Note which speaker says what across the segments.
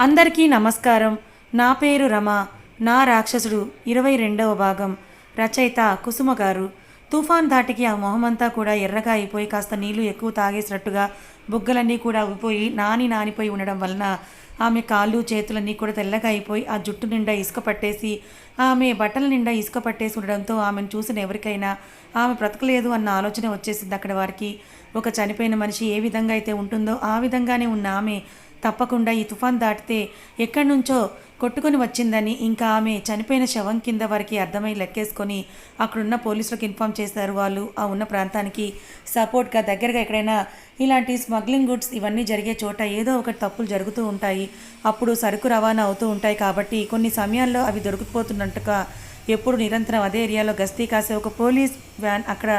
Speaker 1: అందరికీ నమస్కారం. నా పేరు రమ. నా రాక్షసుడు. ఇరవై రెండవ భాగం. రచయిత కుసుమ గారు. తుఫాన్ ధాటికి ఆ మొహమంతా కూడా ఎర్రగా అయిపోయి కాస్త నీళ్ళు ఎక్కువ తాగేసినట్టుగా బుగ్గలన్నీ కూడా ఉబ్బిపోయి నాని నానిపోయి ఉండడం వలన ఆమె కాళ్ళు చేతులన్నీ కూడా తెల్లగా అయిపోయి ఆ జుట్టు నిండా ఇసుక పట్టేసి ఆమె బట్టల నిండా ఇసుక పట్టేసి ఉండడంతో ఆమెను చూసిన ఎవరికైనా ఆమె బ్రతకలేదు అన్న ఆలోచన వచ్చేసింది అక్కడ వారికి. ఒక చనిపోయిన మనిషి ఏ విధంగా అయితే ఉంటుందో ఆ విధంగానే ఉన్న ఆమె తప్పకుండా ఈ తుఫాన్ దాటితే ఎక్కడి నుంచో కొట్టుకొని వచ్చిందని ఇంకా ఆమె చనిపోయిన శవం కింద వారికి అర్థమై లెక్కేసుకొని అక్కడున్న పోలీసులకు ఇన్ఫామ్ చేశారు వాళ్ళు. ఆ ఉన్న ప్రాంతానికి సపోర్ట్గా దగ్గరగా ఎక్కడైనా ఇలాంటి స్మగ్లింగ్ గుడ్స్ ఇవన్నీ జరిగే చోట ఏదో ఒకటి తప్పులు జరుగుతూ ఉంటాయి. అప్పుడు సరుకు రవాణా అవుతూ ఉంటాయి కాబట్టి కొన్ని సమయాల్లో అవి దొరికిపోతున్నట్టుగా ఎప్పుడు నిరంతరం అదే ఏరియాలో గస్తీ కాసే ఒక పోలీస్ వ్యాన్ అక్కడ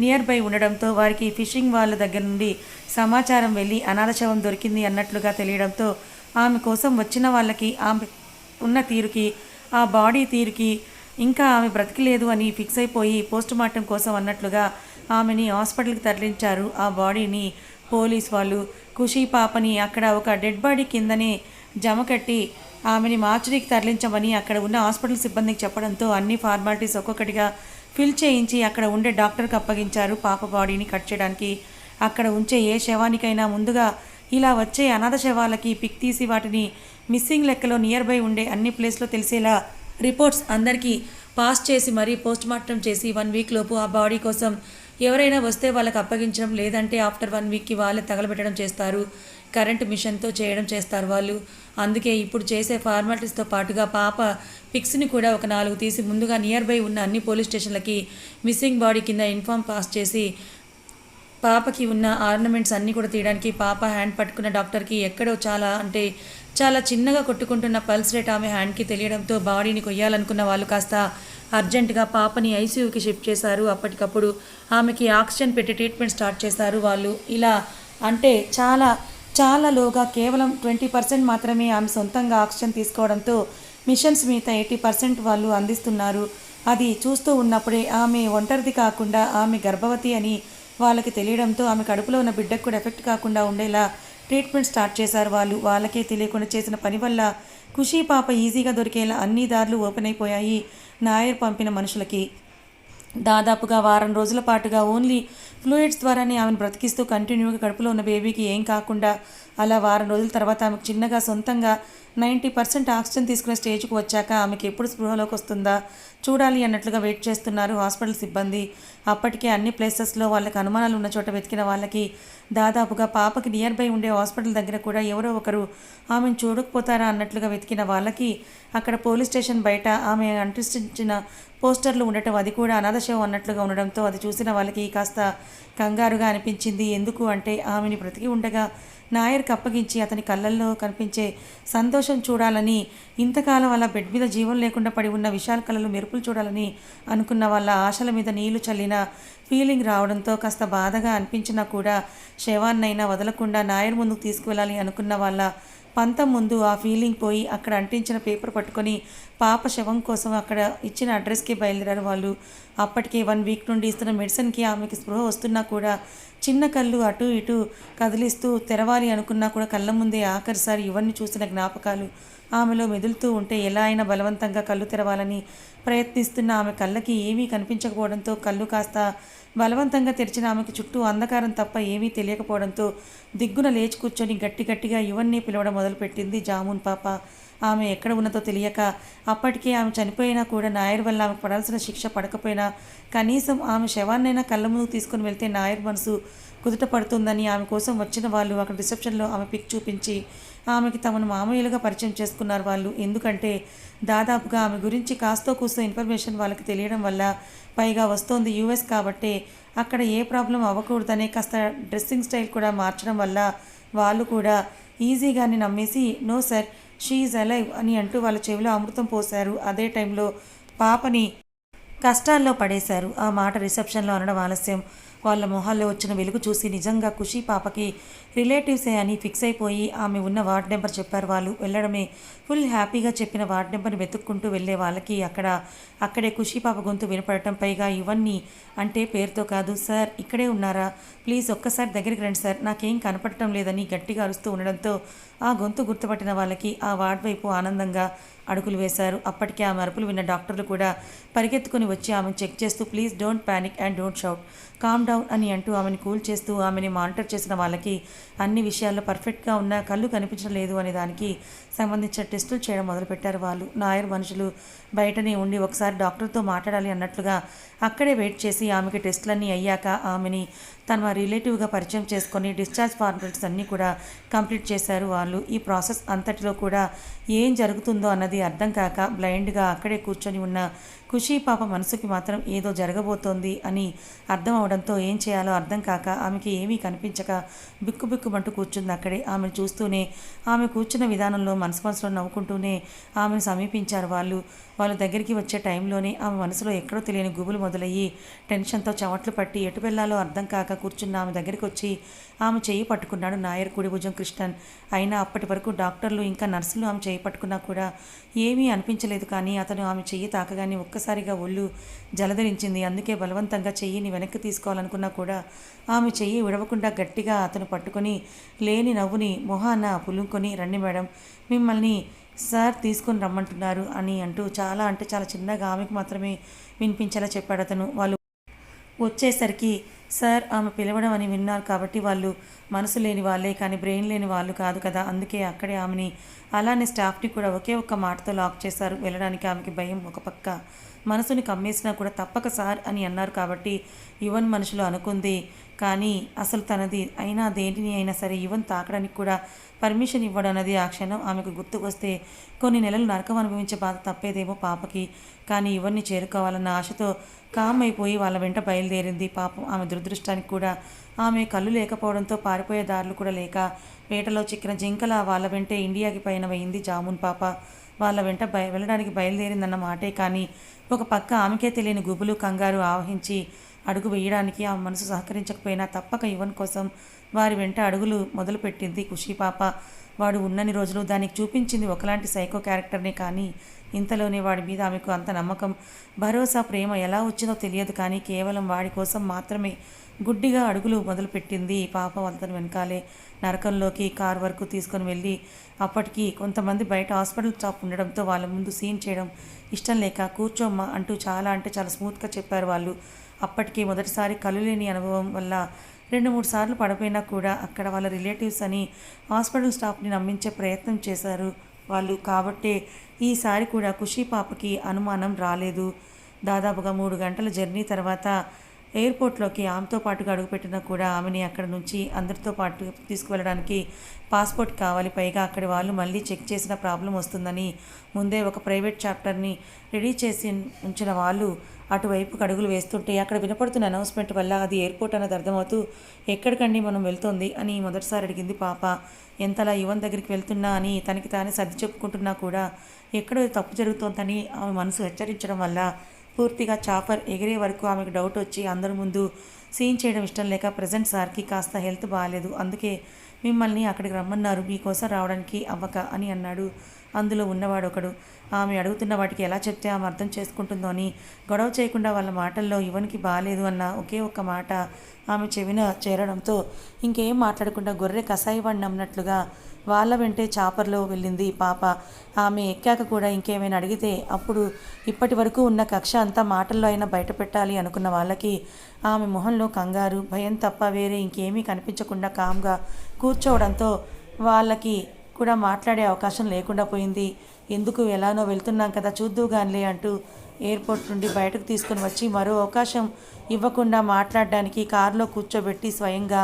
Speaker 1: నియర్ బై ఉండడంతో వారికి ఫిషింగ్ వాళ్ళ దగ్గర నుండి సమాచారం వెళ్ళి అనాథ శవం దొరికింది అన్నట్లుగా తెలియడంతో ఆమె కోసం వచ్చిన వాళ్ళకి ఆమె ఉన్న తీరుకి ఆ బాడీ తీరుకి ఇంకా ఆమె బ్రతికిలేదు అని ఫిక్స్ అయిపోయి పోస్ట్ మార్టం కోసం అన్నట్లుగా ఆమెని హాస్పిటల్కి తరలించారు. ఆ బాడీని పోలీస్ వాళ్ళు ఖుషీ పాపని అక్కడ ఒక డెడ్ బాడీ కిందనే జమ కట్టి ఆమెని మార్చురీకి తరలించమని అక్కడ ఉన్న హాస్పిటల్ సిబ్బందికి చెప్పడంతో అన్ని ఫార్మాలిటీస్ ఒక్కొక్కటిగా ఫిల్ చేయించి అక్కడ ఉండే డాక్టర్కి అప్పగించారు. పాప బాడీని కట్ చేయడానికి అక్కడ ఉంచే ఏ శవానికైనా ముందుగా ఇలా వచ్చే అనాథ శవాలకి పిక్ తీసి వాటిని మిస్సింగ్ లెక్కలో నియర్ బై ఉండే అన్ని ప్లేస్లో తెలిసేలా రిపోర్ట్స్ అందరికీ పాస్ చేసి మరీ పోస్ట్ మార్టం చేసి వన్ వీక్ లోపు ఆ బాడీ కోసం ఎవరైనా వస్తే వాళ్ళకి అప్పగించడం లేదంటే ఆఫ్టర్ వన్ వీక్కి వాళ్ళే తగలబెట్టడం చేస్తారు. కరెంట్ మిషన్తో చేయడం చేస్తారు వాళ్ళు. అందుకే ఇప్పుడు చేసే ఫార్మాలిటీస్తో పాటుగా పాప పిక్స్ని కూడా ఒక నాలుగు తీసి ముందుగా నియర్ బై ఉన్న అన్ని పోలీస్ స్టేషన్లకి మిస్సింగ్ బాడీ కింద ఇన్ఫామ్ పాస్ చేసి పాపకి ఉన్న ఆర్నమెంట్స్ అన్నీ కూడా తీయడానికి పాప హ్యాండ్ పట్టుకున్న డాక్టర్కి ఎక్కడో చాలా అంటే చాలా చిన్నగా కొట్టుకుంటున్న పల్స్ రేట్ ఆమె హ్యాండ్కి తెలియడంతో బాడీని కొయ్యాలనుకున్న వాళ్ళు కాస్త అర్జెంటుగా పాపని ఐసీయూకి షిఫ్ట్ చేశారు. అప్పటికప్పుడు ఆమెకి ఆక్సిజన్ పెట్టి ట్రీట్మెంట్ స్టార్ట్ చేశారు వాళ్ళు. ఇలా అంటే చాలా చాలా లోగా కేవలం ట్వంటీ పర్సెంట్ మాత్రమే ఆమె సొంతంగా ఆక్సిజన్ తీసుకోవడంతో మిషన్స్ మిగతా ఎయిటీ పర్సెంట్ వాళ్ళు అందిస్తున్నారు. అది చూస్తూ ఉన్నప్పుడే ఆమె ఒంటరిది కాకుండా ఆమె గర్భవతి అని వాళ్ళకి తెలియడంతో ఆమె కడుపులో ఉన్న బిడ్డకు కూడా ఎఫెక్ట్ కాకుండా ఉండేలా ట్రీట్మెంట్ స్టార్ట్ చేశారు వాళ్ళు. వాళ్ళకే తెలియకుండా చేసిన పని వల్ల ఖుషీ పాప ఈజీగా దొరికేలా అన్ని దారులు ఓపెన్ అయిపోయాయి నాయర్ పంపిన మనుషులకి. దాదాపుగా వారం రోజుల పాటుగా ఓన్లీ ఫ్లూయిడ్స్ ద్వారానే ఆమెను బ్రతికిస్తూ కంటిన్యూగా కడుపులో ఉన్న బేబీకి ఏం కాకుండా అలా వారం రోజుల తర్వాత ఆమెకు చిన్నగా సొంతంగా నైంటీ పర్సెంట్ ఆక్సిజన్ తీసుకునే స్టేజ్కి వచ్చాక ఆమెకి ఎప్పుడు స్పృహలోకి వస్తుందా? చూడాలి అన్నట్లుగా వెయిట్ చేస్తున్నారు హాస్పిటల్ సిబ్బంది. అప్పటికే అన్ని ప్లేసెస్లో వాళ్ళకి అనుమానాలు ఉన్న చోట వెతికిన వాళ్ళకి దాదాపుగా పాపకి నియర్ బై ఉండే హాస్పిటల్ దగ్గర కూడా ఎవరో ఒకరు ఆమెను చూడకపోతారా అన్నట్లుగా వెతికిన వాళ్ళకి అక్కడ పోలీస్ స్టేషన్ బయట ఆమె అంటించిన పోస్టర్లు ఉండటం అది కూడా అనాథశవం అన్నట్లుగా ఉండడంతో అది చూసిన వాళ్ళకి కాస్త కంగారుగా అనిపించింది. ఎందుకు అంటే ఆమెని బ్రతికి ఉండగా నాయర్కి అప్పగించి అతని కళ్ళల్లో కనిపించే సంతోషం చూడాలని ఇంతకాలం అలా బెడ్ మీద జీవం లేకుండా పడి ఉన్న విశాల కళలు మెరుపులు చూడాలని అనుకున్న వాళ్ళ ఆశల మీద నీళ్ళు చల్లిన ఫీలింగ్ రావడంతో కాస్త బాధగా అనిపించినా కూడా శవాన్నైనా వదలకుండా నాయర్ ముందుకు తీసుకువెళ్ళాలి అనుకున్న వాళ్ళ పంతం ముందు ఆ ఫీలింగ్ పోయి అక్కడ అంటించిన పేపర్ పట్టుకొని పాప శవం కోసం అక్కడ ఇచ్చిన అడ్రస్కి బయలుదేరారు వాళ్ళు. అప్పటికే వన్ వీక్ నుండి ఇస్తున్న మెడిసిన్కి ఆమెకి స్పృహ వస్తున్నా కూడా చిన్న కళ్ళు అటు ఇటు కదిలిస్తూ తెరవాలి అనుకున్నా కూడా కళ్ళ ముందే ఆఖరిసారి ఇవన్నీ చూసిన జ్ఞాపకాలు. ఆమెలో మెదులుతూ ఉంటే ఎలా అయినా బలవంతంగా కళ్ళు తెరవాలని ప్రయత్నిస్తున్న ఆమె కళ్ళకి ఏమీ కనిపించకపోవడంతో కళ్ళు కాస్త బలవంతంగా తెరిచిన ఆమెకి చుట్టూ అంధకారం తప్ప ఏమీ తెలియకపోవడంతో దిగ్గున లేచి కూర్చొని గట్టి గట్టిగా యువన్ని పిలవడం మొదలుపెట్టింది జామున్ పాప. ఆమె ఎక్కడ ఉన్నదో తెలియక అప్పటికే ఆమె చనిపోయినా కూడా నాయర్ వల్ల ఆమె పడాల్సిన శిక్ష పడకపోయినా కనీసం ఆమె శవాన్నైనా కళ్ళ ముందుకు తీసుకొని వెళ్తే నాయర్ మనసు కుదుట పడుతుందని ఆమె కోసం వచ్చిన వాళ్ళు అక్కడ రిసెప్షన్లో ఆమె పిక్ చూపించి ఆమెకి తమను మామూలుగా పరిచయం చేసుకున్నారు వాళ్ళు. ఎందుకంటే దాదాపుగా ఆమె గురించి కాస్తో కూస్తో ఇన్ఫర్మేషన్ వాళ్ళకి తెలియడం వల్ల పైగా వస్తోంది యూఎస్ కాబట్టే అక్కడ ఏ ప్రాబ్లం అవ్వకూడదనే కాస్త డ్రెస్సింగ్ స్టైల్ కూడా మార్చడం వల్ల వాళ్ళు కూడా ఈజీగానే నమ్మేసి నో సార్ షీఈ్ అలైవ్ అని అంటూ వాళ్ళ చెవిలో అమృతం పోశారు. అదే టైంలో పాపని కష్టాల్లో పడేశారు. ఆ మాట రిసెప్షన్లో అనడం ఆలస్యం. వాళ్ళ మొహాల్లో వచ్చిన వెలుగు చూసి నిజంగా ఖుషి పాపకి రిలేటివ్సే అని ఫిక్స్ అయిపోయి ఆమె ఉన్న వార్డ్ నెంబర్ చెప్పారు వాళ్ళు. వెళ్ళడమే. ఫుల్ హ్యాపీగా చెప్పిన వార్డ్ నెంబర్ని వెతుక్కుంటూ వెళ్ళే వాళ్ళకి అక్కడ అక్కడే ఖుషి పాప గొంతు వినపడటం పైగా ఇవన్నీ అంటే పేరుతో కాదు. సార్ ఇక్కడే ఉన్నారా? ప్లీజ్ ఒక్కసారి దగ్గరికి రండి సార్. నాకేం కనపడటం లేదని గట్టిగా అరుస్తూ ఉండడంతో ఆ గొంతు గుర్తుపట్టిన వాళ్ళకి ఆ వార్డ్ వైపు ఆనందంగా అడుగులు వేశారు. అప్పటికే ఆమె అరుపులు విన్న డాక్టర్లు కూడా పరిగెత్తుకుని వచ్చి ఆమెను చెక్ చేస్తూ please don't panic and don't shout. Calm down అని అంటూ ఆమెను కూల్ చేస్తూ ఆమెని మానిటర్ చేసిన వాళ్ళకి అన్ని విషయాల్లో పర్ఫెక్ట్గా ఉన్న కళ్ళు కనిపించడం లేదు అనే దానికి సంబంధించిన టెస్టులు చేయడం మొదలుపెట్టారు వాళ్ళు. నాయర్ మనుషులు బయటనే ఉండి ఒకసారి డాక్టర్తో మాట్లాడాలి అన్నట్లుగా అక్కడే వెయిట్ చేసి ఆమెకి టెస్టులన్నీ అయ్యాక ఆమెని తన రిలేటివ్గా పరిచయం చేసుకొని డిశ్చార్జ్ ఫార్మాలిటీస్ అన్నీ కూడా కంప్లీట్ చేశారు. వాళ్ళు ఈ ప్రాసెస్ అంతటిలో కూడా ఏం జరుగుతుందో అన్నది అర్థం కాక బ్లైండ్గా అక్కడే కూర్చొని ఉన్న ఖుషీ పాప మనసుకి మాత్రం ఏదో జరగబోతోంది అని అర్థం అవడంతో ఏం చేయాలో అర్థం కాక ఆమెకి ఏమీ కనిపించక బిక్కు బిక్కుమంటూ కూర్చుంది అక్కడే. ఆమెను చూస్తూనే ఆమె కూర్చున్న విధానంలో మనసు మనసులో నవ్వుకుంటూనే ఆమెను సమీపించారు వాళ్ళు. వాళ్ళ దగ్గరికి వచ్చే టైంలోనే ఆమె మనసులో ఎక్కడో తెలియని గుబులు మొదలయ్యి టెన్షన్తో చెమట్లు పట్టి ఎటు వెళ్ళాలో అర్థం కాక కూర్చున్న ఆమె దగ్గరికి వచ్చి ఆమె చేయి పట్టుకున్నాడు నాయర్ కుడి భుజం కృష్ణన్. అయినా అప్పటి వరకు డాక్టర్లు ఇంకా నర్సులు ఆమె చేయి పట్టుకున్నా కూడా ఏమీ అనిపించలేదు కానీ అతను ఆమె చెయ్యి తాకగానే ఒక్క ఒక్కసారిగా ఒళ్ళు జలధరించింది అందుకే బలవంతంగా చెయ్యిని వెనక్కి తీసుకోవాలనుకున్నా కూడా ఆమె చెయ్యి విడవకుండా గట్టిగా అతను పట్టుకొని లేని నవ్వుని మొహాన పులుకొని రండి మేడం మిమ్మల్ని సార్ తీసుకొని రమ్మంటున్నారు అని అంటూ చాలా అంటే చాలా చిన్నగా ఆమెకు మాత్రమే వినిపించేలా చెప్పాడు అతను. వాళ్ళు వచ్చేసరికి సార్ ఆమె పిలవడం అని విన్నారు కాబట్టి వాళ్ళు మనసు లేని వాళ్ళే కానీ బ్రెయిన్ లేని వాళ్ళు కాదు కదా. అందుకే అక్కడే ఆమెని అలానే స్టాఫ్ని కూడా ఒకే ఒక్క మాటతో లాక్ చేశారు. వెళ్ళడానికి ఆమెకి భయం ఒక పక్క మనసుని కమ్మేసినా కూడా తప్పక సార్ అని అన్నారు కాబట్టి యువన్ మనుషులు అనుకుంది. కానీ అసలు తనది అయినా దేనిని అయినా సరే యువన్ తాకడానికి కూడా పర్మిషన్ ఇవ్వడం అన్నది ఆ క్షణం ఆమెకు గుర్తుకొస్తే కొన్ని నెలలు నరకం అనుభవించే బాధ తప్పేదేమో పాపకి. కానీ ఇవన్నీ చేరుకోవాలన్న ఆశతో కామ్ అయిపోయి వాళ్ళ వెంట బయలుదేరింది. పాపం ఆమె దురదృష్టానికి కూడా ఆమె కళ్ళు లేకపోవడంతో పారిపోయే దారులు కూడా లేక వేటలో చిక్కిన జింకల వాళ్ళ వెంటే ఇండియాకి పైన పోయింది జామున్ పాప. వాళ్ళ వెంట బయ వెళ్ళడానికి బయలుదేరిందన్న మాటే కానీ ఒక పక్క ఆమెకే తెలియని గుబులు కంగారు ఆవహించి అడుగు వేయడానికి ఆమె మనసు సహకరించకపోయినా తప్పక యువన్ కోసం వారి వెంట అడుగులు మొదలుపెట్టింది ఖుషి పాప. వాడు ఉన్నన్ని రోజులు దానికి చూపించింది ఒకలాంటి సైకో క్యారెక్టర్నే కానీ ఇంతలోనే వాడి మీద ఆమెకు అంత నమ్మకం. భరోసా ప్రేమ ఎలా వచ్చిందో తెలియదు కానీ కేవలం వాడి కోసం మాత్రమే గుడ్డిగా అడుగులు మొదలుపెట్టింది. పాప అతను వెనకాలే నరకంలోకి కార్ వరకు తీసుకొని వెళ్ళి అప్పటికి కొంతమంది బయట హాస్పిటల్ స్టాప్ ఉండడంతో వాళ్ళ ముందు సీన్ చేయడం ఇష్టం లేక కూర్చోమ్మా అంటూ చాలా అంటే చాలా స్మూత్గా చెప్పారు వాళ్ళు. అప్పటికి మొదటిసారి కళ్ళు లేని అనుభవం వల్ల రెండు మూడు సార్లు పడిపోయినా కూడా అక్కడ వాళ్ళ రిలేటివ్స్ అని హాస్పిటల్ స్టాఫ్ని నమ్మించే ప్రయత్నం చేశారు వాళ్ళు. కాబట్టే ఈసారి కూడా ఖుషీ పాపకి అనుమానం రాలేదు. దాదాపుగా మూడు గంటల జర్నీ తర్వాత ఎయిర్పోర్ట్లోకి ఆమెతో పాటుగా అడుగుపెట్టినా కూడా ఆమెని అక్కడ నుంచి అందరితో పాటు తీసుకువెళ్ళడానికి పాస్పోర్ట్ కావాలి. పైగా అక్కడి వాళ్ళు మళ్ళీ చెక్ చేసిన ప్రాబ్లం వస్తుందని ముందే ఒక ప్రైవేట్ చాప్టర్ని రెడీ చేసి ఉంచిన వాళ్ళు అటువైపు అడుగులు వేస్తుంటే అక్కడ వినపడుతున్న అనౌన్స్మెంట్ వల్ల అది ఎయిర్పోర్ట్ అన్నది అర్థమవుతూ ఎక్కడికండి మనం వెళ్తోంది అని మొదటిసారి అడిగింది పాప. ఎంతలా యువన్ దగ్గరికి వెళ్తున్నా అని తనకి తానే సర్ది చెప్పుకుంటున్నా కూడా ఎక్కడో తప్పు జరుగుతోందని ఆమె మనసు హెచ్చరించడం వల్ల పూర్తిగా చాపర్ ఎగిరే వరకు ఆమెకు డౌట్ వచ్చి అందరి ముందు సీన్ చేయడం ఇష్టం లేక ప్రజెంట్ సార్కి కాస్త హెల్త్ బాగాలేదు. అందుకే మిమ్మల్ని అక్కడికి రమ్మన్నారు. మీకోసం రావడానికి అవ్వక అని అన్నాడు. అందులో ఉన్నవాడు ఒకడు. ఆమె అడుగుతున్న వాటికి ఎలా చెప్తే ఆమె అర్థం చేసుకుంటుందో అని గొడవ చేయకుండా వాళ్ళ మాటల్లో యువనికి బాగాలేదు అన్న ఒకే ఒక్క మాట ఆమె చెవిన చేరడంతో ఇంకేం మాట్లాడకుండా గొర్రె కసాయి వాడిని నమ్మినట్లుగా వాళ్ళ వెంటే చాపర్లో వెళ్ళింది పాప. ఆమె ఎక్కాక కూడా ఇంకేమైనా అడిగితే అప్పుడు ఇప్పటి వరకు ఉన్న కక్ష అంతా మాటల్లో అయినా బయట పెట్టాలి అనుకున్న వాళ్ళకి ఆమె మొహంలో కంగారు భయం తప్ప వేరే ఇంకేమీ కనిపించకుండా కామ్గా కూర్చోవడంతో వాళ్ళకి కూడా మాట్లాడే అవకాశం లేకుండా పోయింది. ఎందుకు ఎలానో వెళ్తున్నాం కదా చూద్దుగానిలే అంటూ ఎయిర్పోర్ట్ నుండి బయటకు తీసుకుని వచ్చి మరో అవకాశం ఇవ్వకుండా మాట్లాడడానికి కారులో కూర్చోబెట్టి స్వయంగా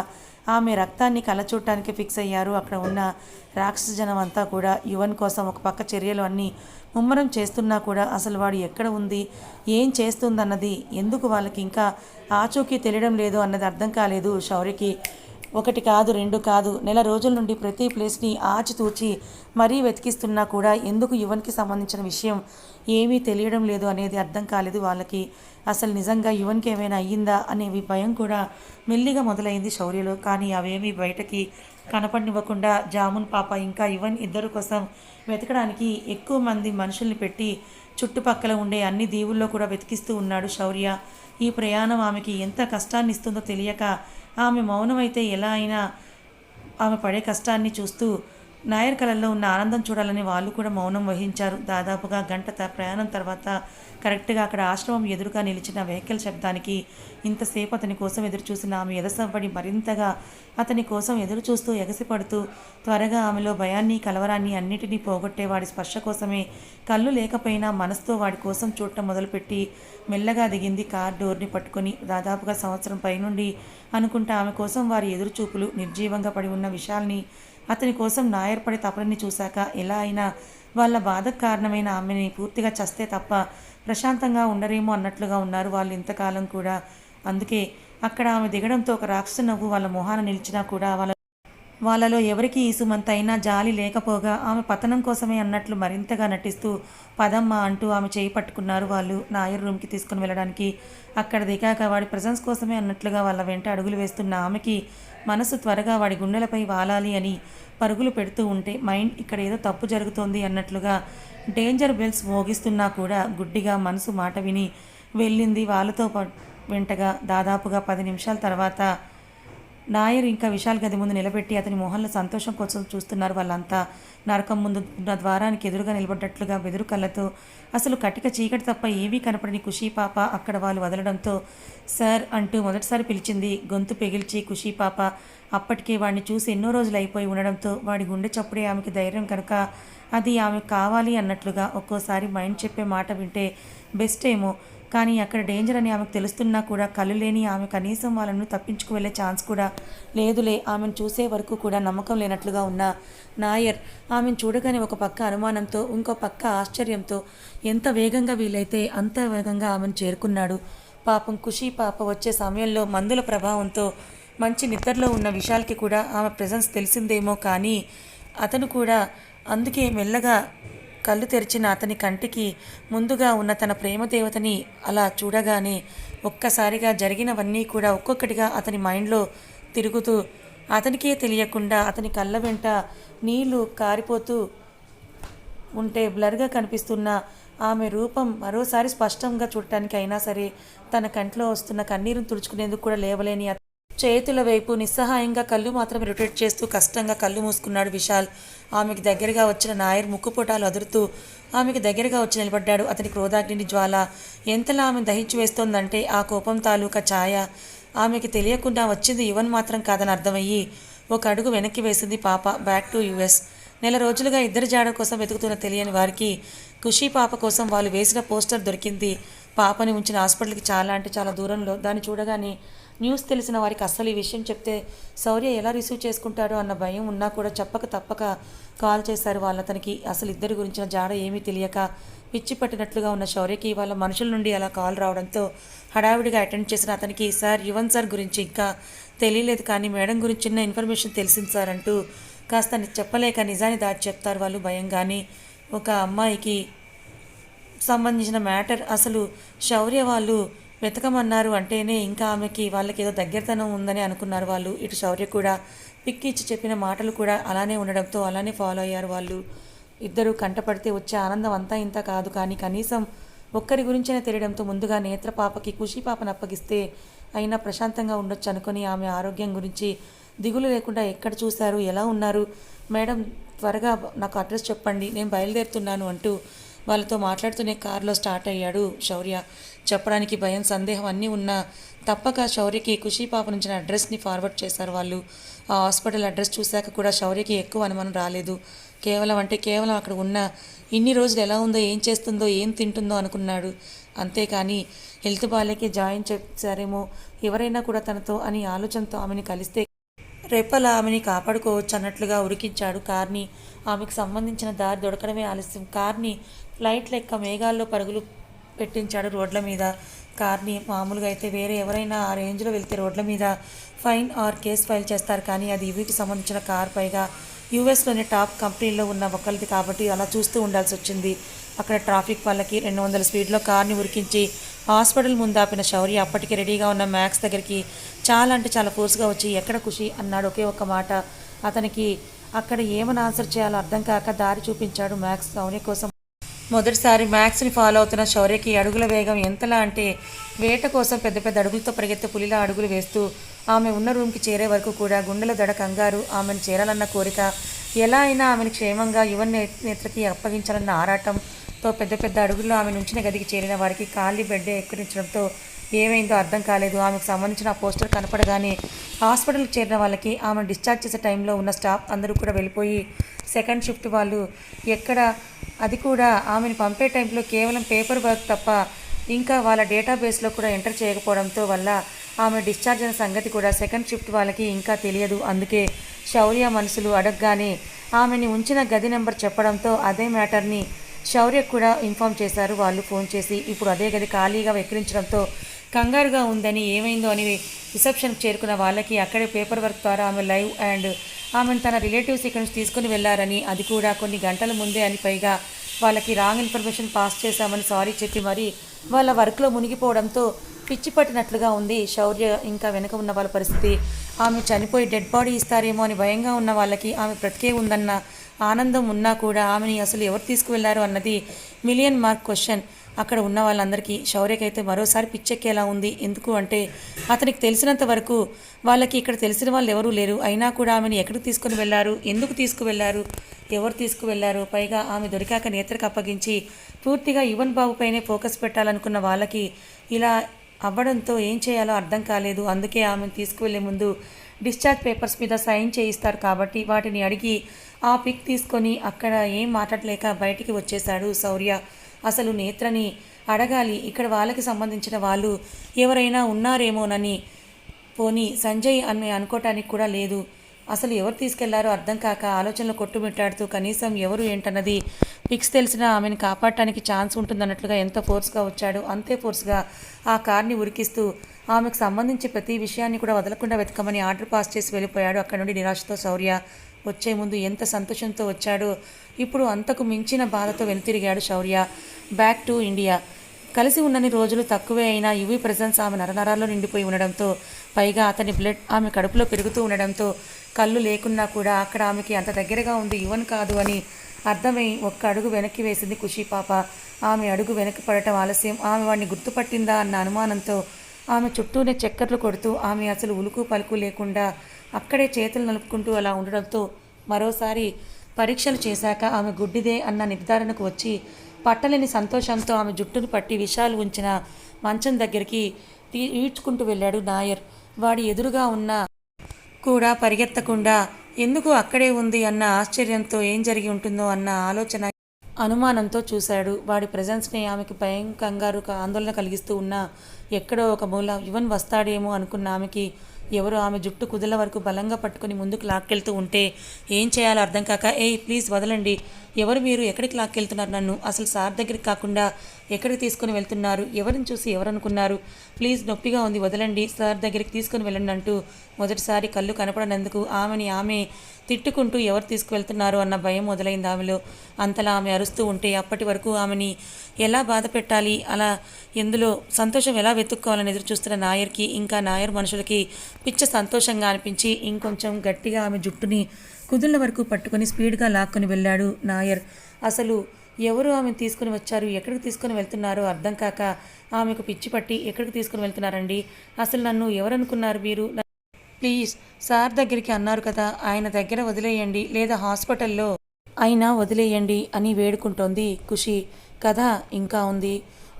Speaker 1: ఆమె రక్తాన్ని కలచూడటానికి ఫిక్స్ అయ్యారు. అక్కడ ఉన్న రాక్షస జనం అంతా కూడా యువన్ కోసం ఒక పక్క చర్యలు అన్నీ ముమ్మరం చేస్తున్నా కూడా అసలు వాడు ఎక్కడ ఉంది? ఏం చేస్తుందన్నది? ఎందుకు వాళ్ళకి ఇంకా ఆచూకీ తెలియడం లేదు అన్నది అర్థం కాలేదు శౌర్యకి. ఒకటి కాదు రెండు కాదు. నెల రోజుల నుండి ప్రతి ప్లేస్ని ఆచితూచి మరీ వెతికిస్తున్నా కూడా ఎందుకు యువన్కి సంబంధించిన విషయం ఏమీ తెలియడం లేదు అనేది అర్థం కాలేదు వాళ్ళకి. అసలు నిజంగా యువన్కి ఏమైనా అయ్యిందా అనేవి భయం కూడా మెల్లిగా మొదలైంది శౌర్యలో. కానీ అవేమీ బయటకి కనపడినివ్వకుండా జామున్ పాప ఇంకా యువన్ ఇద్దరు కోసం వెతకడానికి ఎక్కువ మంది మనుషుల్ని పెట్టి చుట్టుపక్కల ఉండే అన్ని దీవుల్లో కూడా వెతికిస్తూ ఉన్నాడు శౌర్య. ఈ ప్రయాణం ఆమెకి ఎంత కష్టాన్ని ఇస్తుందో తెలియక ఆమె మౌనమైతే ఎలా అయినా ఆమె పడే కష్టాన్ని చూస్తూ నాయర్ కళల్లో ఉన్న ఆనందం చూడాలని వాళ్ళు కూడా మౌనం వహించారు. దాదాపుగా గంట ప్రయాణం తర్వాత కరెక్ట్గా అక్కడ ఆశ్రమం ఎదురుగా నిలిచిన వెహికల్ శబ్దానికి ఇంతసేపు అతని కోసం ఎదురు చూసిన ఆమె ఎదసవ్వడి మరింతగా అతని కోసం ఎదురు చూస్తూ ఎగసిపడుతూ త్వరగా ఆమెలో భయాన్ని కలవరాన్ని అన్నిటినీ పోగొట్టే వాడి స్పర్శ కోసమే కళ్ళు లేకపోయినా మనసుతో వాడి కోసం చూడటం మొదలుపెట్టి మెల్లగా దిగింది కార్ డోర్ని పట్టుకొని. దాదాపుగా సంవత్సరం పైనుండి అనుకుంటా ఆమె కోసం వారి ఎదురుచూపులు నిర్జీవంగా పడి ఉన్న విషయాల్ని అతని కోసం నాయర్పడి తపనని చూశాక ఎలా అయినా వాళ్ళ బాధకు కారణమైన ఆమెని పూర్తిగా చస్తే తప్ప ప్రశాంతంగా ఉండరేమో అన్నట్లుగా ఉన్నారు వాళ్ళు ఇంతకాలం కూడా. అందుకే అక్కడ ఆమె దిగడంతో ఒక రాక్షస నవ్వు వాళ్ళ మొహాన నిలిచినా కూడా వాళ్ళ వాళ్ళలో ఎవరికి ఈసుమంత అయినా జాలి లేకపోగా ఆమె పతనం కోసమే అన్నట్లు మరింతగా నటిస్తూ పదమ్మ అంటూ ఆమె చేయి పట్టుకున్నారు వాళ్ళు. నాయర్ రూమ్కి తీసుకుని వెళ్ళడానికి అక్కడ దిగాక వాడి ప్రజెన్స్ కోసమే అన్నట్లుగా వాళ్ళ వెంట అడుగులు వేస్తున్న ఆమెకి మనసు త్వరగా వాడి గుండెలపై వాలాలి అని పరుగులు పెడుతూ ఉంటే మైండ్ ఇక్కడ ఏదో తప్పు జరుగుతోంది అన్నట్లుగా డేంజర్ బెల్స్ మోగిస్తున్నా కూడా గుడ్డిగా మనసు మాట విని వెళ్ళింది వాళ్ళతో వెంటగా దాదాపుగా పది నిమిషాల తర్వాత నాయర్ ఇంకా విశాల్ గది ముందు నిలబెట్టి అతని మొహంలో సంతోషం కోసం చూస్తున్నారు వాళ్ళంతా. నరకం ముందు ఉన్న ద్వారానికి ఎదురుగా నిలబడ్డట్లుగా బెదురు కళ్ళతో అసలు కటిక చీకటి తప్ప ఏమీ కనపడని ఖుషీ పాప అక్కడ వాళ్ళు వదలడంతో సార్ అంటూ మొదటిసారి పిలిచింది గొంతు పెగిల్చి ఖుషీ పాప. అప్పటికే వాడిని చూసి ఎన్నో రోజులు అయిపోయి ఉండడంతో వాడి గుండె చప్పుడే ఆమెకి ధైర్యం కనుక అది ఆమె కావాలి అన్నట్లుగా ఒక్కోసారి మైండ్ చెప్పే మాట వింటే బెస్ట్ ఏమో కానీ అక్కడ డేంజర్ అని ఆమెకు తెలుస్తున్నా కూడా కళ్ళు లేని ఆమె కనీసం వాళ్ళను తప్పించుకు వెళ్ళే ఛాన్స్ కూడా లేదులే. ఆమెను చూసే వరకు కూడా నమ్మకం లేనట్లుగా ఉన్న నాయర్ ఆమెను చూడగానే ఒక పక్క అనుమానంతో ఇంకో పక్క ఆశ్చర్యంతో ఎంత వేగంగా వీలైతే అంత వేగంగా ఆమెను చేరుకున్నాడు. పాపం ఖుషి పాప వచ్చే సమయంలో మందుల ప్రభావంతో మంచి నిద్రలో ఉన్న విశాల్కి కూడా ఆమె ప్రజెన్స్ తెలిసిందేమో కానీ అతను కూడా అందుకే మెల్లగా కళ్ళు తెరిచిన అతని కంటికి ముందుగా ఉన్న తన ప్రేమ దేవతని అలా చూడగానే ఒక్కసారిగా జరిగినవన్నీ కూడా ఒక్కొక్కటిగా అతని మైండ్లో తిరుగుతూ అతనికే తెలియకుండా అతని కళ్ళ వెంట నీళ్ళు కారిపోతూ ఉంటే బ్లర్గా కనిపిస్తున్న ఆమె రూపం మరోసారి స్పష్టంగా చూడటానికి అయినా సరే తన కంట్లో వస్తున్న కన్నీరును తుడుచుకునేందుకు కూడా లేవలేని చేతుల వైపు నిస్సహాయంగా కళ్ళు మాత్రమే రొటేట్ చేస్తూ కష్టంగా కళ్ళు మూసుకున్నాడు విశాల్. ఆమెకి దగ్గరగా వచ్చిన నాయర్ ముక్కుపోటాలు అదురుతూ ఆమెకి దగ్గరగా వచ్చి నిలబడ్డాడు. అతని క్రోధాగ్ని జ్వాల. ఎంతలా ఆమె దహించి వేస్తోందంటే ఆ కోపం తాలూకా ఛాయ. ఆమెకి తెలియకుండా వచ్చింది యువన్ మాత్రం కాదని అర్థమయ్యి ఒక అడుగు వెనక్కి వేసింది పాప. Back to US. నెల రోజులుగా ఇద్దరి జాడ కోసం వెతుకుతున్న తెలియని వారికి ఖుషీ పాప కోసం వాళ్ళు వేసిన పోస్టర్ దొరికింది. పాపని ఉంచిన హాస్పిటల్కి చాలా అంటే చాలా దూరంలో. దాన్ని చూడగానే న్యూస్ తెలిసిన వారికి అస్సలు ఈ విషయం చెప్తే శౌర్య ఎలా రిసీవ్ చేసుకుంటాడో? అన్న భయం ఉన్నా కూడా చెప్పక తప్పక కాల్ చేశారు వాళ్ళ. అతనికి అసలు ఇద్దరి గురించిన జాడ ఏమీ తెలియక పిచ్చి పట్టినట్లుగా ఉన్న శౌర్యకి వాళ్ళ మనుషుల నుండి అలా కాల్ రావడంతో హడావిడిగా అటెండ్ చేసిన అతనికి సార్ యువన్ సార్ గురించి ఇంకా తెలియలేదు కానీ మేడం గురించి చిన్న ఇన్ఫర్మేషన్ తెలిసింది సార్ అంటూ కాస్త చెప్పలేక నిజాన్ని దాచి చెప్తారు వాళ్ళు భయంగానే. ఒక అమ్మాయికి సంబంధించిన మ్యాటర్ అసలు శౌర్య వాళ్ళు వెతకమన్నారు అంటేనే ఇంకా ఆమెకి వాళ్ళకి ఏదో దగ్గరతనం ఉందని అనుకున్నారు వాళ్ళు. ఇటు శౌర్య కూడా పిక్ ఇచ్చి చెప్పిన మాటలు కూడా అలానే ఉండడంతో అలానే ఫాలో అయ్యారు వాళ్ళు. ఇద్దరు కంటపడితే వచ్చే ఆనందం అంతా ఇంత కాదు కానీ కనీసం ఒక్కరి గురించైనా తెలియడంతో ముందుగా నేత్ర పాపకి ఖుషి పాపను అప్పగిస్తే అయినా ప్రశాంతంగా ఉండొచ్చు అనుకుని ఆమె ఆరోగ్యం గురించి దిగులు లేకుండా ఎక్కడ చూశారు ఎలా ఉన్నారు? మేడం త్వరగా నాకు అడ్రస్ చెప్పండి నేను బయలుదేరుతున్నాను అంటూ వాళ్ళతో మాట్లాడుతూనే కారులో స్టార్ట్ అయ్యాడు శౌర్య. చెప్పడానికి భయం సందేహం అన్నీ ఉన్నా తప్పక శౌర్యకి ఖుషీ పాప నుంచి అడ్రస్ని ఫార్వర్డ్ చేశారు వాళ్ళు. ఆ హాస్పిటల్ అడ్రస్ చూశాక కూడా శౌర్యకి ఎక్కువ అనుమానం రాలేదు. కేవలం అంటే కేవలం అక్కడ ఉన్న ఇన్ని రోజులు ఎలా ఉందో ఏం చేస్తుందో ఏం తింటుందో అనుకున్నాడు. అంతేకాని హెల్త్ బాలేకే జాయిన్ చేశారేమో ఎవరైనా కూడా తనతో అని ఆలోచనతో ఆమెని కలిస్తే రేపలా ఆమెని కాపాడుకోవచ్చు అన్నట్లుగా ఉరికించాడు కార్ని. ఆమెకు సంబంధించిన దారి దొరకడమే ఆలస్యం. కార్ని లైట్ లెక్క మేఘాల్లో పరుగులు పెట్టించాడు రోడ్ల మీద. కార్ని మామూలుగా అయితే వేరే ఎవరైనా ఆ రేంజ్లో వెళ్తే రోడ్ల మీద ఫైన్ ఆర్ కేస్ ఫైల్ చేస్తారు. కానీ అది వీటికి సంబంధించిన కార్ పైగా యూఎస్లోని టాప్ కంపెనీలో ఉన్న ఒకరిది కాబట్టి అలా చూస్తూ ఉండాల్సి వచ్చింది. అక్కడ ట్రాఫిక్ వాళ్ళకి రెండు వందల స్పీడ్లో కార్ని ఉరికించి హాస్పిటల్ ముందాపిన శౌర్య అప్పటికి రెడీగా ఉన్న మ్యాక్స్ దగ్గరికి చాలా అంటే చాలా ఫోర్స్గా వచ్చి ఎక్కడ ఖుషి? అన్నాడు ఒకే ఒక్క మాట. అతనికి అక్కడ ఏమని ఆన్సర్ చేయాలో అర్థం కాక దారి చూపించాడు మ్యాక్స్. శౌర్య కోసం మొదటిసారి మ్యాక్స్ని ఫాలో అవుతున్న శౌర్యకి అడుగుల వేగం ఎంతలా అంటే వేట కోసం పెద్ద పెద్ద అడుగులతో పరిగెత్తే పులిలా అడుగులు వేస్తూ ఆమె ఉన్న రూమ్కి చేరే వరకు కూడా గుండెల దడ కంగారు ఆమెను చేరాలన్న కోరిక ఎలా అయినా ఆమెను క్షేమంగా యువ నేత్రకి అప్పగించాలన్న ఆరాటంతో పెద్ద పెద్ద అడుగుల్లో ఆమె నుంచిన గదికి చేరిన వారికి ఖాళీ బెడ్ ఎక్కిరించడంతో ఏమైందో అర్థం కాలేదు. ఆమెకు సంబంధించిన పోస్టర్ కనపడగానే హాస్పిటల్కి చేరిన వాళ్ళకి ఆమె డిశ్చార్జ్ చేసే టైంలో ఉన్న స్టాఫ్ అందరూ కూడా వెళ్ళిపోయి సెకండ్ షిఫ్ట్ వాళ్ళు ఎక్కడ అది కూడా ఆమెను పంపే టైంలో కేవలం పేపర్ వర్క్ తప్ప ఇంకా వాళ్ళ డేటాబేస్లో కూడా ఎంటర్ చేయకపోవడంతో వల్ల ఆమె డిశ్చార్జ్ అయిన సంగతి కూడా సెకండ్ షిఫ్ట్ వాళ్ళకి ఇంకా తెలియదు. అందుకే శౌర్య మనసులు అడగగానే ఆమెని ఉంచిన గది నెంబర్ చెప్పడంతో అదే మ్యాటర్ని శౌర్యకు కూడా ఇన్ఫామ్ చేశారు. వాళ్ళు ఫోన్ చేసి ఇప్పుడు అదే గది ఖాళీగా వెక్కిరించడంతో కంగారుగా ఉందని ఏమైందో అని రిసెప్షన్కి చేరుకున్న వాళ్ళకి అక్కడే పేపర్ వర్క్ ద్వారా ఆమె లైవ్ అండ్ ఆమెను తన రిలేటివ్స్ ఇక్కడ నుంచి తీసుకుని వెళ్ళారని అది కూడా కొన్ని గంటల ముందే అని పైగా వాళ్ళకి రాంగ్ ఇన్ఫర్మేషన్ పాస్ చేశామని సారీ చెప్పి మరి వాళ్ళ వర్క్లో మునిగిపోవడంతో పిచ్చి పట్టినట్లుగా ఉంది. శౌర్య ఇంకా వెనక ఉన్న వాళ్ళ పరిస్థితి ఆమె చనిపోయి డెడ్ బాడీ ఇస్తారేమో అని భయంగా ఉన్న వాళ్ళకి ఆమె బ్రతికే ఉందన్న ఆనందం ఉన్నా కూడా ఆమెని అసలు ఎవరు తీసుకువెళ్ళారు అన్నది మిలియన్ మార్క్ క్వశ్చన్. అక్కడ ఉన్న వాళ్ళందరికీ శౌర్యకైతే మరోసారి పిచ్చెక్కేలా ఉంది. ఎందుకు అంటే అతనికి తెలిసినంత వరకు వాళ్ళకి ఇక్కడ తెలిసిన వాళ్ళు ఎవరూ లేరు. అయినా కూడా ఆమెను ఎక్కడికి తీసుకుని వెళ్ళారు? ఎందుకు తీసుకువెళ్ళారు? ఎవరు తీసుకువెళ్ళారు? పైగా ఆమె దొరికాక నేత్రకు అప్పగించి పూర్తిగా యువన్ బాబుపైనే ఫోకస్ పెట్టాలనుకున్న వాళ్ళకి ఇలా అవ్వడంతో ఏం చేయాలో అర్థం కాలేదు. అందుకే ఆమెను తీసుకువెళ్ళే ముందు డిశ్చార్జ్ పేపర్స్ మీద సైన్ చేయిస్తారు కాబట్టి వాటిని అడిగి ఆ పిక్ తీసుకొని అక్కడ ఏం మాట్లాడలేక బయటికి వచ్చేశాడు శౌర్య. అసలు నేత్రని అడగాలి. ఇక్కడ వాళ్ళకి సంబంధించిన వాళ్ళు ఎవరైనా ఉన్నారేమోనని పోనీ సంజయ్ అని అనుకోవటానికి కూడా లేదు. అసలు ఎవరు తీసుకెళ్ళారో అర్థం కాక ఆలోచనలు కొట్టుమిట్టాడుతూ కనీసం ఎవరు ఏంటన్నది పిక్స్ తెలిసినా ఆమెను కాపాడటానికి ఛాన్స్ ఉంటుందన్నట్లుగా ఎంత ఫోర్స్గా వచ్చాడో. అంతే ఫోర్స్గా ఆ కార్ని ఉరికిస్తూ ఆమెకు సంబంధించి ప్రతి విషయాన్ని కూడా వదలకుండా వెతకమని ఆర్డర్ పాస్ చేసి వెళ్ళిపోయాడు. అక్కడ నుండి నిరాశతో శౌర్య వచ్చే ముందు ఎంత సంతోషంతో వచ్చాడో ఇప్పుడు అంతకు మించిన బాధతో వెనుతిరిగాడు శౌర్య. బ్యాక్ టు ఇండియా కలిసి ఉన్నన్ని రోజులు తక్కువే అయినా యువి ప్రజెన్స్ ఆమె నరనరాల్లో నిండిపోయి ఉండడంతో పైగా అతని బ్లడ్ ఆమె కడుపులో పెరుగుతూ ఉండడంతో కళ్ళు లేకున్నా కూడా అక్కడ ఆమెకి అంత దగ్గరగా ఉంది యువన్ కాదు అని అర్థమై ఒక్క అడుగు వెనక్కి వేసింది ఖుషి పాప. ఆమె అడుగు వెనక్కి పడటం ఆలస్యం. ఆమె వాడిని గుర్తుపట్టిందా అన్న అనుమానంతో ఆమె చుట్టూనే చక్కర్లు కొడుతూ ఆమె అసలు ఉలుకు పలుకు లేకుండా అక్కడే చేతులు నలుపుకుంటూ అలా ఉండడంతో మరోసారి పరీక్షలు చేశాక ఆమె గుడ్డిదే అన్న నిర్ధారణకు వచ్చి పట్టలేని సంతోషంతో ఆమె జుట్టును పట్టి విషాలు ఉంచిన మంచం దగ్గరికి తీ- ఈడ్చుకుంటూ వెళ్ళాడు నాయర్. వాడి ఎదురుగా ఉన్న కూడా పరిగెత్తకుండా ఎందుకు అక్కడే ఉంది అన్న ఆశ్చర్యంతో ఏం జరిగి ఉంటుందో అన్న ఆలోచన అనుమానంతో చూశాడు. వాడి ప్రజెన్స్ని ఆమెకి భయం కంగారు ఆందోళన కలిగిస్తూ ఉన్న ఎక్కడో ఒక మూల యువన్ వస్తాడేమో అనుకున్న ఆమెకి ఎవరో ఆమె జుట్టు కుదల వరకు బలంగా పట్టుకుని ముందుకు లాక్కెళ్తూ ఉంటే ఏం చేయాలో అర్థం కాక ఏయ్ ప్లీజ్ వదలండి. ఎవరు మీరు? ఎక్కడికి లాక్కెళ్తున్నారు నన్ను? అసలు సార్ దగ్గరికి కాకుండా ఎక్కడికి తీసుకుని వెళ్తున్నారు? ఎవరిని చూసి ఎవరనుకున్నారు? ప్లీజ్ నొప్పిగా ఉంది వదలండి. సార్ దగ్గరికి తీసుకుని వెళ్ళండి అంటూ మొదటిసారి కళ్ళు కనపడనందుకు ఆమెని ఆమె తిట్టుకుంటూ ఎవరు తీసుకువెళ్తున్నారు అన్న భయం మొదలైంది ఆమెలో. అంతలా ఆమె అరుస్తూ ఉంటే అప్పటి వరకు ఆమెని ఎలా బాధ పెట్టాలి? అలా ఎందులో సంతోషం ఎలా వెతుక్కోవాలని ఎదురు చూస్తున్న నాయర్కి ఇంకా నాయర్ మనుషులకి పిచ్చ సంతోషంగా అనిపించి ఇంకొంచెం గట్టిగా ఆమె జుట్టుని కుదుళ్ళ వరకు పట్టుకొని స్పీడ్గా లాక్కొని వెళ్ళాడు నాయర్. అసలు ఎవరు ఆమెను తీసుకుని వచ్చారు? ఎక్కడికి తీసుకుని వెళ్తున్నారో అర్థం కాక ఆమెకు పిచ్చి పట్టి ఎక్కడికి తీసుకుని వెళ్తున్నారండి? అసలు నన్ను ఎవరనుకున్నారు మీరు ప్లీజ్ సార్ దగ్గరికి అన్నారు కదా ఆయన దగ్గర వదిలేయండి లేదా హాస్పిటల్లో అయినా వదిలేయండి అని వేడుకుంటోంది ఖుషి. కథ ఇంకా ఉంది.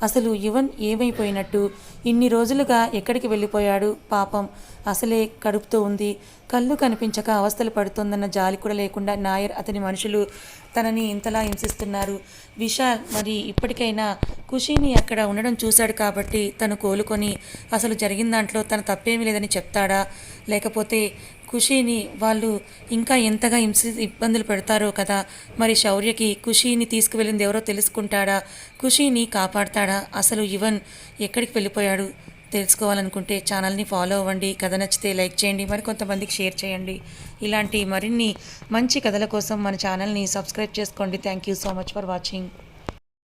Speaker 1: అసలు యువన్ ఏమైపోయినట్టు? ఇన్ని రోజులుగా ఎక్కడికి వెళ్ళిపోయాడు? పాపం. అసలే కడుపుతో ఉంది. కళ్ళు కనిపించక అవస్థలు పడుతోందన్న జాలి కూడా లేకుండా నాయర్ అతని మనుషులు తనని ఇంతలా హింసిస్తున్నారు. విశాల్ మరి ఇప్పటికైనా ఖుషీని అక్కడ ఉండడం చూశాడు కాబట్టి తను కోలుకొని అసలు జరిగిన దాంట్లో తన తప్పేమీ లేదని చెప్తాడా? లేకపోతే ఖుషీని వాళ్ళు ఇంకా ఎంతగా హింసి ఇబ్బందులు పెడతారో కదా. మరి శౌర్యకి ఖుషీని తీసుకువెళ్ళింది ఎవరో తెలుసుకుంటాడా? ఖుషీని కాపాడతాడా? అసలు ఇవన్ ఎక్కడికి వెళ్ళిపోయాడు? తెలుసుకోవాలనుకుంటే ఛానల్ని ఫాలో అవ్వండి. కథ నచ్చితే లైక్ చేయండి. మరి కొంతమందికి షేర్ చేయండి. ఇలాంటి మరిన్ని మంచి కథల కోసం మన ఛానల్ని సబ్స్క్రైబ్ చేసుకోండి. Thank you so much for watching.